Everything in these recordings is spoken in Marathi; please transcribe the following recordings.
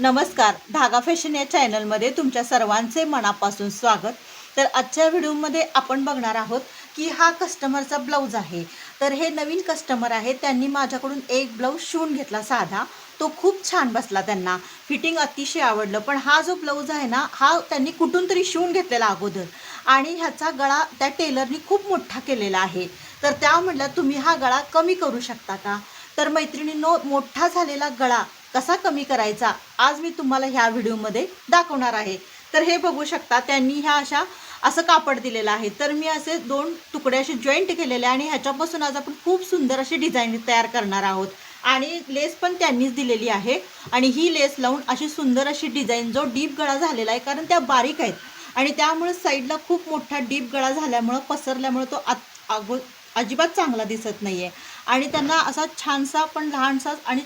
नमस्कार. धागा फॅशन या चॅनलमध्ये तुमच्या सर्वांचे मनापासून स्वागत. तर आजच्या व्हिडिओमध्ये आपण बघणार आहोत की हा कस्टमरचा ब्लाऊज आहे. तर हे नवीन कस्टमर आहे. त्यांनी माझ्याकडून एक ब्लाऊज शिवून घेतला साधा. तो खूप छान बसला त्यांना. फिटिंग अतिशय आवडलं. पण हा जो ब्लाऊज आहे ना हा त्यांनी कुठून तरी शिवून घेतलेला अगोदर. आणि ह्याचा गळा त्या टेलरनी खूप मोठा केलेला आहे. तर त्या म्हटल्या तुम्ही हा गळा कमी करू शकता का? तर मैत्रिणींनो मोठा झालेला गळा कसा कमी करायचा आज मी तुम्हाला ह्या व्हिडिओमध्ये दाखवणार आहे. तर हे बघू शकता त्यांनी ह्या अशा असं कापड दिलेलं आहे. तर मी असे दोन तुकडे असे जॉईंट केलेले आणि ह्याच्यापासून आज आपण खूप सुंदर अशी डिझाईन तयार करणार आहोत. आणि लेस पण त्यांनीच दिलेली आहे. आणि ही लेस लावून अशी सुंदर अशी डिझाईन जो डीप गळा झालेला आहे कारण त्या बारीक आहेत. आणि त्यामुळे साईडला खूप मोठा डीप गळा झाल्यामुळं पसरल्यामुळं तो आत अगो अजिबात चांगला दिसत नाही आहे आणि त्यांना असा छानसा पण लहानसा आणि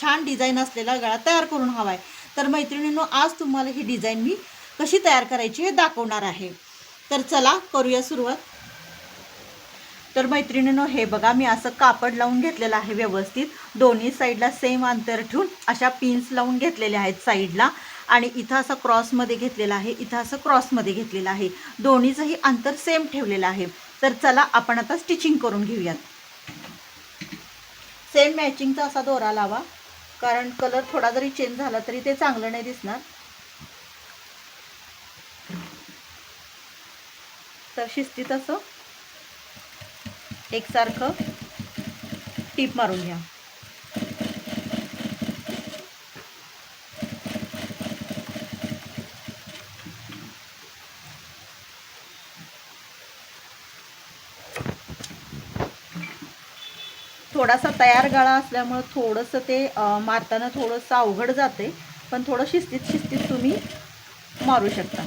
छान डिझाईन असलेला गळा तयार करून हवा आहे तर मैत्रिणींनो आज तुम्हाला ही डिझाईन मी कशी तयार करायची हे दाखवणार आहे. तर चला करूया सुरुवात. तर मैत्रिणींनो हे बघा मी असं कापड लावून घेतलेलं आहे व्यवस्थित. दोन्ही साईडला सेम अंतर ठेवून अशा पिन्स लावून घेतलेल्या आहेत साईडला. आणि इथं असं क्रॉसमध्ये घेतलेलं आहे इथं असं क्रॉसमध्ये घेतलेलं आहे. दोन्हीचंही अंतर सेम ठेवलेलं आहे. तर चला आपण आता स्टिचिंग करून घेऊयात. सेम मॅचिंगचा असा दोरा लावा. कारण कलर थोडा जरी चेंज झाला तरी ते चांगलं नाही दिसणार. तर शिस्तीत असं एकसारखं टीप मारून घ्या. थोडासा तयार गळा असल्यामुळं थोडंसं ते मारताना थोडंसं अवघड जाते. पण थोडं शिस्तीत शिस्तीत तुम्ही मारू शकता.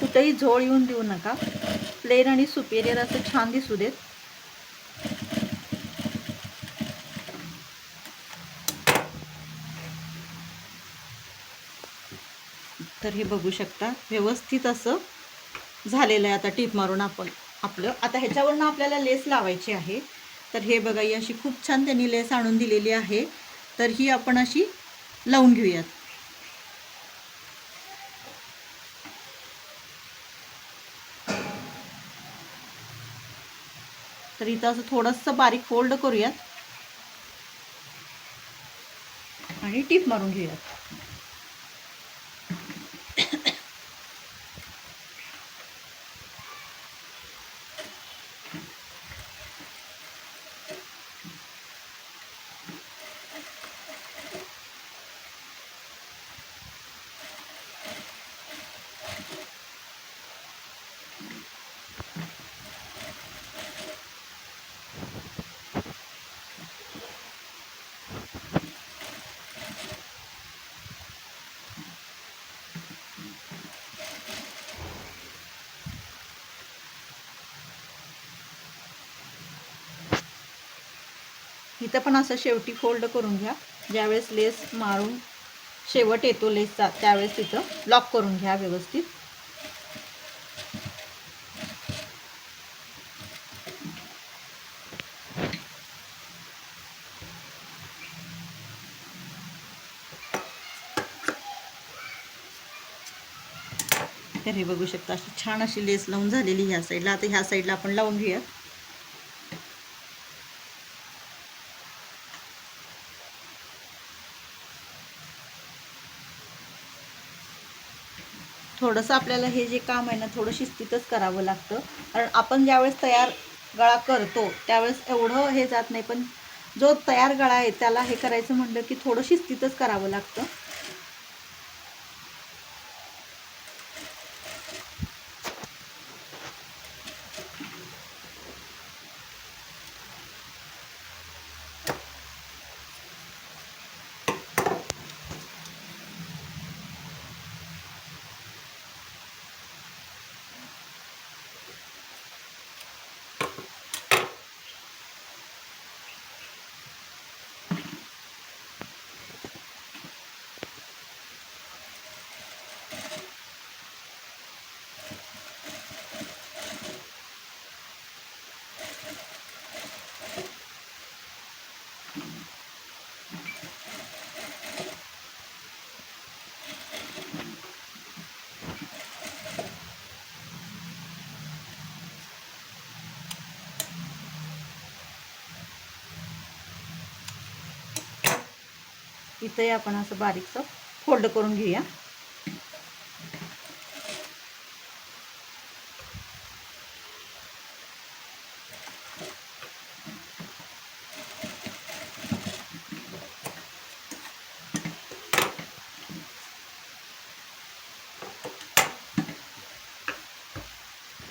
कुठेही झोळ येऊन देऊ नका. प्लेन आणि सुपेरियर असं छान दिसू देत. तर हे बघू शकता व्यवस्थित असं झालेलं आहे. आता टीप मारून आपण आपलं. आता ह्याच्यावरनं आपल्याला लेस लावायची आहे. तर हे बघा ही अशी खूप छान त्यांनी लेस आणून दिलेली आहे. तर ही आपण अशी लावून घेऊयात. तर इथं असं थोडंसं बारीक फोल्ड करूयात. आणि टीप मारून घेऊयात. इथं पण असं शेवटी फोल्ड करून घ्या. ज्यावेळेस लेस मारून शेवट येतो लेसचा त्यावेळेस तिथं लॉक करून घ्या व्यवस्थित. तर हे बघू शकता अशी छान अशी लेस लावून झालेली ह्या साईडला. आता ह्या साईडला आपण लावून घेऊया थोडंसं आपल्याला हे जे काम आहे ना थोडं शिस्तीतच करावं लागतं. कारण आपण ज्यावेळेस तयार गळा करतो त्यावेळेस एवढं हे जात नाही. पण जो तयार गळा आहे त्याला हे करायचं म्हटलं की थोडं शिस्तीतच करावं लागतं. इथंही आपण असं बारीकसं फोल्ड करून घेऊया.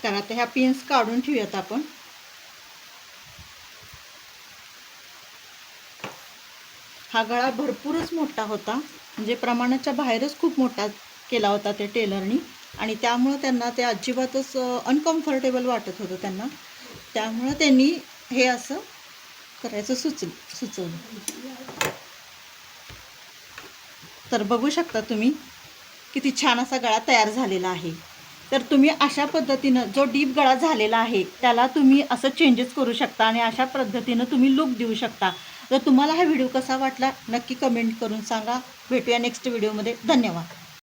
तर आता ह्या पिन्स काढून ठेवूयात आपण. हा गळा भरपूरच मोठा होता. म्हणजे प्रमाणाच्या बाहेरच खूप मोठा केला होता त्या टेलरनी. आणि त्यामुळं त्यांना ते अजिबातच अनकम्फर्टेबल वाटत होतं त्यांना. त्यामुळं त्यांनी हे असं करायचं सुच सुचवलं. तर बघू शकता तुम्ही किती छान असा गळा तयार झालेला आहे. तर तुम्ही अशा पद्धतीनं जो डीप गळा झालेला आहे त्याला तुम्ही असं चेंजेस करू शकता आणि अशा पद्धतीनं तुम्ही लुक देऊ शकता. तर तुम्हाला हा व्हिडिओ कसा वाटला नक्की कमेंट करून सांगा. भेटूया नेक्स्ट व्हिडिओमध्ये धन्यवाद.